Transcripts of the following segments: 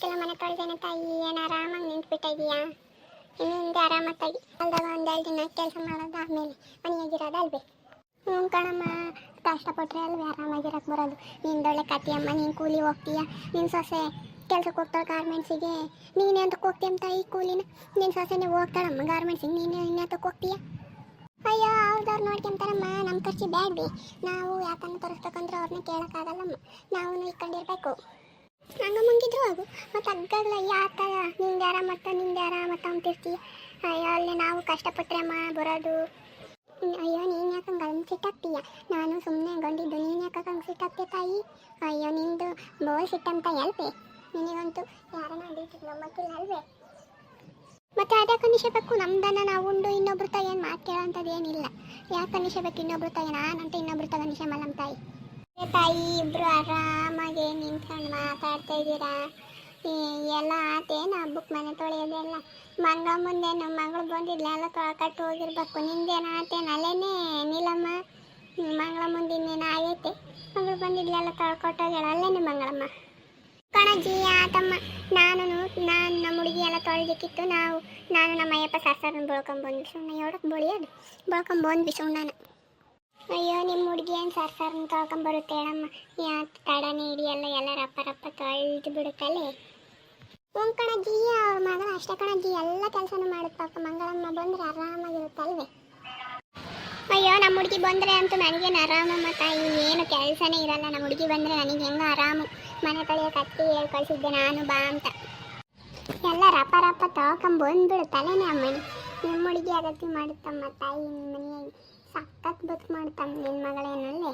ಹಬ್ಬಕ್ಕೆಲ್ಲ ಮನೆ ತೊಳೆದೇನೆ ತಾಯಿ, ಏನು ಆರಾಮಾಗಿ ನಿಂತ್ಬಿಟ್ಟ ಇದೀಯಾ? ಇನ್ನು ಹಿಂದೆ ಆರಾಮಾಗಿ ಅಲ್ದಾಗ ಒಂದೆರಡು ದಿನ ಕೆಲಸ ಮಾಡೋದು ಆಮೇಲೆ ಮನೆಯಾಗಿರೋದು ಅಲ್ವೇ? ಹ್ಞೂ ಕಣಮ್ಮ ಕಷ್ಟಪಟ್ಟರೆ ಅಲ್ವೇ ಆರಾಮಾಗಿರಕ್ಕೆ ಬರೋದು. ನಿಂದೊಳ್ಳೆ ಕತಿಯಮ್ಮ ನೀನು ಕೂಲಿ ಹೋಗ್ತೀಯ? ನಿನ್ನ ಸೊಸೆ ಕೆಲ್ಸಕ್ಕೆ ಹೋಗ್ತಾಳೆ ಗಾರ್ಮೆಂಟ್ಸಿಗೆ. ನೀನೇ ಅಂತಕ್ಕೆ ಹೋಗ್ತೀಯ ತಾಯಿ ಕೂಲಿನ? ನಿನ್ನ ಸೊಸೆನೇ ಹೋಗ್ತಾಳಮ್ಮ ಗಾರ್ಮೆಂಟ್ಸಿಗೆ. ನೀನು ಇನ್ನಂತಕ್ಕೆ ಹೋಗ್ತೀಯ ಅಯ್ಯೋ, ಅವ್ರದವ್ರು ನೋಡ್ಕೊಂತಾರಮ್ಮ ನಮ್ಮ ಖರ್ಚು ಬ್ಯಾಡ್ರಿ ನಾವು ಯಾಕಂದ್ರೆ ತೋರಿಸ್ಬೇಕಂದ್ರೆ ಅವ್ರನ್ನ ಕೇಳೋಕ್ಕಾಗಲ್ಲಮ್ಮ ನಾವು ಇಟ್ಕೊಂಡಿರ್ಬೇಕು. ಹಂಗ ಮುಂಗಿದ್ರು ಆಗು ಮತ್ತು ಅಗ್ಗಲ್ಲ ಯಾತ ನಿಂದೆ ಮತ್ತು ನಿಂದ್ಯಾರ ಮತ್ತು ಅಂತಿರ್ತಿ. ಅಯ್ಯೋ, ಅಲ್ಲಿ ನಾವು ಕಷ್ಟಪಟ್ರೆ ಅಮ್ಮ ಬರೋದು. ಅಯ್ಯೋ, ನೀನು ಯಾಕೆ ಹಂಗೆ ಸಿಟ್ಟಾಗ್ತೀಯ ನಾನು ಸುಮ್ಮನೆ ಗಂಡಿದ್ದು, ನೀನು ಯಾಕೆ ಹಂಗೆ ಸಿಟ್ಟಾಗ್ತೀಯ ತಾಯಿ? ಅಯ್ಯೋ, ನಿಂದು ಬೋಲ್ ಸಿಟ್ಟಂತ ಎಲ್ಪೆ ನಿನಗಂತೂ ಯಾರನ್ನ ಅಂದಿಟ್ಟಿದ್ದು ನಮ್ಮಕ್ಕಿಲ್ಲ ಅಲ್ವೇ? ಮತ್ತೆ ಅದೇ ಕನಿಷಬೇಕು ನಮ್ದನ್ನ ನಾವು ಉಂಡು, ಇನ್ನೊಬ್ರ ತಾಯಿ ಏನು ಮಾತು ಕೇಳೋಂಥದ್ದು ಏನಿಲ್ಲ. ಯಾಕೆ ಕನಿಷಬೇಕು ಇನ್ನೊಬ್ರು ತಾಯಿ ನಾನಂತ ಇನ್ನೊಬ್ರ ತಾಯಿ ಕನಿಷ ಮಲ್ಲಮ್ಮ ತಾಯಿ. ತಾಯಿ ಇಬ್ರು ಆರಾಮಾಗಿ ನಿಂತ್ಕೊಂಡು ಮಾತಾಡ್ತಾ ಇದ್ದೀರಾ? ಎಲ್ಲ ಆತೇನು ಹಬ್ಬಕ್ಕೆ ಮನೆ ತೊಳೆಯೋದೆಲ್ಲ ಮಂಗಳ ಮುಂದೆ ನಮ್ಮ ಮಗಳು ಬಂದಿದ್ಲ, ಎಲ್ಲ ತೊಳ್ಕಟ್ಟು ಹೋಗಿರ್ಬೇಕು. ನಿಂದೇನು ಆತೇನು ಅಲ್ಲೇನೆ, ನೀಲಮ್ಮ? ಮಂಗಳ ಮುಂದೆ ಇನ್ನೇನು ಆಗೈತೆ? ಮಗಳು ಬಂದಿದ್ಲೆಲ್ಲ ತೊಳ್ಕೊಟ್ಟೋಗ್ಯಾಳ ಅಲ್ಲೇನೆ ಮಂಗಳಮ್ಮ? ಕಣಜಿ ಆತಮ್ಮ ನಾನು ನಾನು ನಮ್ಮ ಹುಡುಗಿ ಎಲ್ಲ ತೊಳೆದಿಕ್ಕಿತ್ತು. ನಾವು, ನಾನು ನಮ್ಮ ಅಯ್ಯಪ್ಪ ಸಾಸರನ್ನ ಬಳ್ಕೊಂಡ್ ಬಂದ್ವಿ ಸುಮ್ಮನೆ ಹೇಳಕ್ ಬಳಿಯೋದು? ಬಳ್ಕೊಂಡ್ ಬಂದ್ವಿ ಸುಮ್ಮನೆ ಅಯ್ಯೋ ನಿಮ್ಮ ಹುಡುಗಿ ಏನು ಸಾರ್ಸಾರನ್ನ ತೊಳ್ಕೊಂಬರುತ್ತೆ ಹೇಳಮ್ಮ ಯಾ ತಡನೇ ಹಿಡಿಯಲ್ಲ ಎಲ್ಲ ರಪ್ಪ ರಪ್ಪ ತೊಳೆದು ಬಿಡುತ್ತಲ್ಲಿ ಓಂ ಕಣಜ್ಜಿ ಅವ್ರ ಮಗಳ ಅಷ್ಟೇ ಕಣಜ್ಜಿ ಎಲ್ಲ ಕೆಲಸನೂ ಮಾಡುತ್ತೆ ಪಾಪ. ಮಂಗಳಮ್ಮ ಬಂದರೆ ಆರಾಮಾಗಿರುತ್ತಲ್ವೇ? ಅಯ್ಯೋ ನಮ್ಮ ಹುಡುಗಿ ಬಂದರೆ ಅಂತೂ ನನಗೇನು ಆರಾಮಮ್ಮ ತಾಯಿ ಏನು ಕೆಲಸನೇ ಇರಲ್ಲ. ನಮ್ಮ ಹುಡುಗಿ ಬಂದರೆ ನನಗೆ ಹೆಂಗ ಆರಾಮು. ಮನೆ ತೊಳೆಯೋ ಕತ್ತಿ ಹೇಳಿ ಕಳಿಸಿದ್ದೆ ನಾನು ಬಾ ಅಂತ. ಎಲ್ಲ ರಪ್ಪ ರಪ್ಪ ತಗೊಂಡ್ ನಮ್ಮ ಅಮ್ಮನಿ ನಿಮ್ಮ ಹುಡುಗಿ ಅಗತ್ಯ ಮಾಡುತ್ತಮ್ಮ ತಾಯಿ ನಿಮ್ಮ ಮನೆಯಾಗಿ ಸಖತ್ ಬದುಕು ಮಾಡ್ತಾನೆ ನಿನ್ನ ಮಗಳೇನಲ್ಲೇ?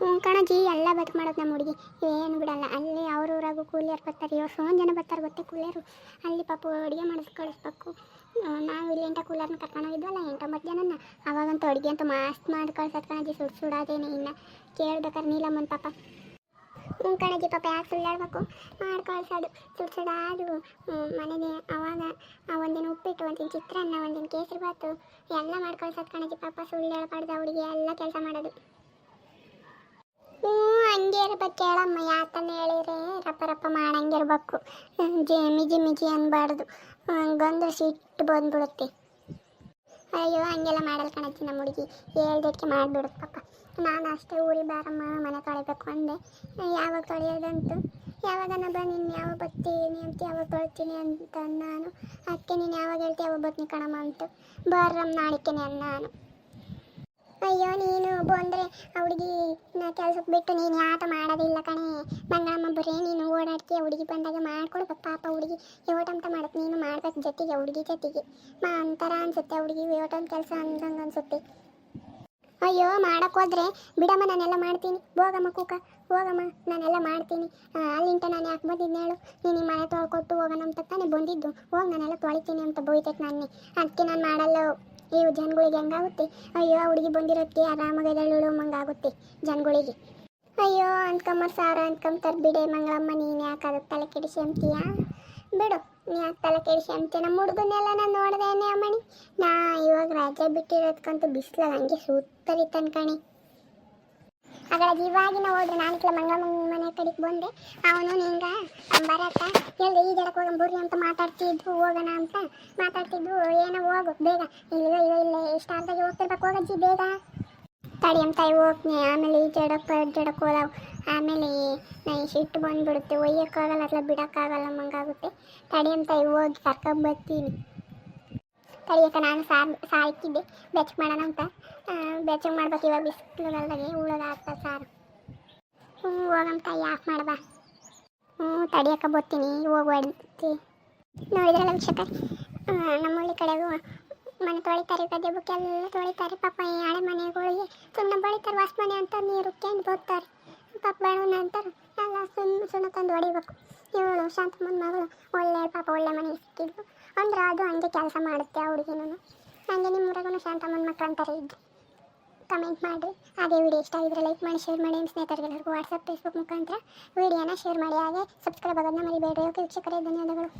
ಹ್ಞೂ ಕಣಜಿ, ಎಲ್ಲ ಬದುಕು ಮಾಡೋದು ನಮ್ಮ ಹುಡುಗಿ. ಏನು ಬಿಡಲ್ಲ, ಅಲ್ಲಿ ಅವ್ರ ಊರಾಗೂ ಕೂಲಿಯರು ಬರ್ತಾರೆ. ಎಷ್ಟೊಂದು ಜನ ಬರ್ತಾರೆ ಗೊತ್ತೇ ಕೂಲಿಯರು. ಅಲ್ಲಿ ಪಾಪ ಅಡುಗೆ ಮಾಡಿಸಿ ಕಳಿಸ್ಬೇಕು. ನಾವು ಇಲ್ಲಿ ಎಂಟ ಕೂಲರ್ನ ಕರ್ಕೊಂಡು ಹೋಗಿದ್ವಲ್ಲ, ಎಂಟೊಂಬತ್ತು ಜನನ. ಅವಾಗಂತೂ ಅಡುಗೆ ಅಂತೂ ಮಾಸ್ತ್ ಮಾಡಿ ಕಣಜಿ, ಸುಡ್ ಸುಡೋದೇನೆ ಇನ್ನು. ಕೇಳ್ಬೇಕಾರೆ ನೀಲಮ್ಮನ ಪಾಪ. ಹ್ಞೂ ಕಣಜಿ ಪಾಪ ಯಾಕೆ ಸುಳ್ಳಾಡ್ಬೇಕು? ಹೇಳ್ಬೇಕು ಮಾಡಿ ಕಳ್ಸೋದು ಮನೆಗೆ ಅವಾಗ ಆ ಒಂದಿನ ಉಪ್ಪಿಟ್ಟು, ಒಂದಿನ ಚಿತ್ರಾನ್ನ, ಒಂದಿನ ಕೇಸರಿ ಬಾತು ಎಲ್ಲ ಮಾಡಿ ಕಳ್ಸೋದು ಕಣಜಿ ಪಾಪ. ಸುಳ್ಳು ಹೇಳ್ಬಾರ್ದು ಅವಳಿಗೆ ಎಲ್ಲ ಕೆಲಸ ಮಾಡೋದು. ಹ್ಞೂ ಹಂಗೆ ಇರ್ಬೇಕು ಹೇಳಮ್ಮ ಯಾತನ ಹೇಳಿದ್ರೆ ರಪ್ಪ ರಪ್ಪ ಮಾಡಂಗಿರ್ಬೇಕು. ಜಿ ಮಿಜಿ ಮಿಜಿ ಅನ್ಬಾರ್ದು ಹಂಗಂದ್ರೆ ಸಿಟ್ಟು ಬಂದ್ಬಿಡುತ್ತೆ. ಅಯ್ಯೋ, ಹಂಗೆಲ್ಲ ಮಾಡಲ್ಲ ಕಣಜ್ಜಿ ನಮ್ಮ ಹುಡುಗಿ. ಹೇಳ್ದಕ್ಕೆ ಮಾಡಿಬಿಡುತ್ತೆ ಪಾಪ. ನಾನು ಅಷ್ಟೇ ಊರಿಗೆ ಬಾರಮ್ಮ, ಮನೆ ತೊಳಿಬೇಕು ಅಂದೆ. ಯಾವಾಗ ತೊಳೆಯೋದಂತು? ಯಾವಾಗ ನಾ ನೀನು ಯಾವಾಗ ಬರ್ತೀನಿ ಅಂತ ಯಾವಾಗ ತೊಳ್ತೀನಿ ಅಂತ ನಾನು. ಅದಕ್ಕೆ ನೀನು ಯಾವಾಗ ಹೇಳ್ತಿ ಯಾವಾಗ ಬರ್ತೀನಿ ಕಣಮ್ಮ ಅಂತ. ಬಾರಮ್ಮ ನಾಳಿಕೆನೆ ನಾನು ಅಯ್ಯೋ, ನೀನು ಒಬ್ಬ ಆ ಹುಡುಗಿ ನಾ ಕೆಲ್ಸಕ್ಕೆ ಬಿಟ್ಟು ನೀನು ಯಾತ ಮಾಡೋದಿಲ್ಲ ಕಣೆ. ಮಂಗಳಮ್ಮ ಬರೀ, ನೀನು ಓಡಾಡ್ತೀಯ ಹುಡುಗಿ ಬಂದಾಗ ಮಾಡ್ಕೊಡ್ಬೇಕು ಪಾಪ ಹುಡುಗಿ. ಯೋಟಂತ ಮಾಡಕ್ಕೆ ನೀನು ಮಾಡ್ಬೇಕು ಜೊತೆಗೆ ಹುಡುಗಿ ಜೊತೆಗೆ. ಮಾ ಅಂತಾರ ಅನ್ಸುತ್ತೆ ಹುಡುಗಿ ಯೋಟನ್ ಕೆಲಸ ಅಂದಂಗೆ ಅನ್ಸುತ್ತೆ. ಅಯ್ಯೋ, ಮಾಡಕ್ ಹೋದ್ರೆ ಬಿಡಮ್ಮ, ನಾನೆಲ್ಲ ಮಾಡ್ತೀನಿ. ಹೋಗಮ್ಮ ಕೂಕ, ಹೋಗಮ್ಮ, ನಾನೆಲ್ಲ ಮಾಡ್ತೀನಿ. ಅಲ್ಲಿಂದ ನಾನು ಯಾಕೆ ಬಂದಿದ್ದೆ ಹೇಳು. ನೀನು ಮನೆ ತೊಳ್ಕೊಟ್ಟು ಹೋಗೋಣ ಅಂತ ತಾನೇ ಬಂದಿದ್ದು. ಹೋಗಿ, ನಾನೆಲ್ಲ ತೊಳಿತೀನಿ ಅಂತ ಬೋಯ್ತೈತೆ ನಾನೇ ಅದಕ್ಕೆ ನಾನು ಮಾಡಲ್ಲ. ಇವು ಜನಗಳಿಗೆ ಹೆಂಗಾಗುತ್ತೆ? ಅಯ್ಯೋ ಹುಡುಗಿ ಬಂದಿರೋಕ್ಕೆ ಆರಾಮಾಗಿ ಎದಳು ಮಂಗಾಗುತ್ತೆ ಜನಗಳಿಗೆ. ಅಯ್ಯೋ ಅನ್ಕಮ್ಮ ಸಾರ ಅಂದ್ಕೊಂತಾರೆ ಬಿಡೆ ಮಂಗಳಮ್ಮ, ನೀನು ಯಾಕೆ ಅದಕ್ಕೆ ತಲೆ ಕೆಡಿಸಿ ಅಂತೀಯ? ಬಿಡು ನೀ ಯಾಕೆ ತಲೆ ಕೆಡಿಸಿ ಅಂತೀಯ? ನಮ್ಮ ಹುಡುಗನ್ನೆಲ್ಲ ನಾನು ನೋಡ್ದೇನೆ ಅಮ್ಮಣಿ ನಾ ಇವಾಗ ರಜೆ ಬಿಟ್ಟಿರೋದಕ್ಕಂತೂ ಬಿಸಿಲಾಗ ಹಂಗೆ ಸುತ್ತರಿತಾನೆ ಕಣಿ. ಹಾಗಾಗಿ ಇವಾಗಿನ ಹೋದ್ರೆ ನಾನಿಕ್ಲ ಮಂಗಳಮ್ಮನ ಮನೆ ಕಡೆಗೆ ಬಂದೆ. ಅವನು ನಿಂಗ ಬರತ್ತ ಈ ಈಜಾಡಕ್ಕೆ ಹೋಗೋಣ ಬರ್ರಿ ಅಂತ ಮಾತಾಡ್ತಿದ್ವು ಹೋಗೋಣ ಅಂತ ಮಾತಾಡ್ತಿದ್ವು ಏನೋ ಹೋಗು, ಬೇಗ. ಇಲ್ಲ ಇಲ್ಲ ಇಲ್ಲ ಇಷ್ಟ ಅಂತಾಗೆ ಹೋಗ್ತಿರ್ಬೇಕು ಹೋಗಜ್ಜಿ ಬೇಗ. ತಡಿ ಅಂತ ಹೋಗ್ತೀನಿ ಆಮೇಲೆ ಈಜಾಡಕ್ಕೆ ಪಡ್ಜಾಡಕ್ಕೆ ಹೋದವು. ಆಮೇಲೆ ನಾನು ಸಿಟ್ಟು ಬಂದ್ಬಿಡುತ್ತೆ ಒಯ್ಯೋಕ್ಕಾಗಲ್ಲ ಅಥವಾ ಬಿಡೋಕ್ಕಾಗಲ್ಲ ಮಂಗಾಗುತ್ತೆ ತಡಿ ಅಂತ ಹೋಗಿ ಕರ್ಕೊಂಡು ತಡಿಯಕ್ಕ ನಾನು ಸಾರು ಸಾಯ್ತಿದ್ದೆ. ಬೆಚ್ಚ ಮಾಡೋಣ ಅಂತ. ಬೆಚ್ಚಗೆ ಮಾಡ್ಬೇಕು. ಇವಾಗ ಬಿಸಿಲುಗಲ್ದಾಗೆ ಉಳಗ ಆಗ್ತದೆ ಸಾರು. ಹ್ಞೂ ಹೋಗಂತ ಯಾಕೆ ಮಾಡ್ಬಾ ಹ್ಞೂ, ತಡಿಯಕ್ಕ ಬರ್ತೀನಿ. ಹೋಗ್ಬಾಡ್ತಿ ನೋಡಿದ್ರಲ್ಲ ವೀಕ್ಷಕರೇ ನಮ್ಮ ಹಳ್ಳಿ ಕಡೆಗೂ ಮನೆ ತೊಳಿತಾರೆ, ಗದ್ದೆ ಬುಕ್ಕೆ ಎಲ್ಲ ತೊಳಿತಾರೆ. ಪಾಪ ಈ ಹಳೆ ಮನೆಗಳಿಗೆ ಸುಮ್ಮನೆ ಬಳಿತಾರೆ ವಾಸ ಮನೆ ಅಂತ ನೀರು ಕೆಂದು ಬರ್ತಾರೆ ಪಾಪ ಬೇಡ ಅಂತಾರೆ. ಎಲ್ಲ ಸುಮ್ಮನೆ ಸುಮ್ಮನೆ ತಂದು ಹೊಡಿಬೇಕು. ಇವಳು ಶಾಂತಮ್ಮನ ಮಗಳು ಒಳ್ಳೆ ಪಾಪ, ಒಳ್ಳೆ ಮನೆ ಸಿಕ್ಕಿದ್ಲು ಅಂದ್ರೆ ಅದು ಹಂಗೆ ಕೆಲಸ ಮಾಡುತ್ತೆ ಆ ಹುಡುಗಿನೂ. ಹಂಗೆ ನಿಮ್ಮ ಊರಾಗೂ ಶಾಂತಮ್ಮನ ಮಕ್ಕಳು ಅಂತಾರೆ ಇದ್ದು ಕಮೆಂಟ್ ಮಾಡಿರಿ. ಹಾಗೆ ವಿಡಿಯೋ ಇಷ್ಟ ಆಗಿದ್ರೆ ಲೈಕ್ ಮಾಡಿ ಶೇರ್ ಮಾಡಿ. ನಿಮ್ಮ ಸ್ನೇಹಿತರಿಗೆಲ್ಲರಿಗೂ ವಾಟ್ಸಪ್ ಫೇಸ್ಬುಕ್ ಮುಖಾಂತರ ವಿಡಿಯೋನ ಶೇರ್ ಮಾಡಿ. ಹಾಗೆ ಸಬ್ಸ್ಕ್ರೈಬ್ ಆಗೋದನ್ನ ಮರಿಬೇಡ್ರಿ. ಓಕೆ ವೀಕ್ಷಕರೇ, ಧನ್ಯವಾದಗಳು.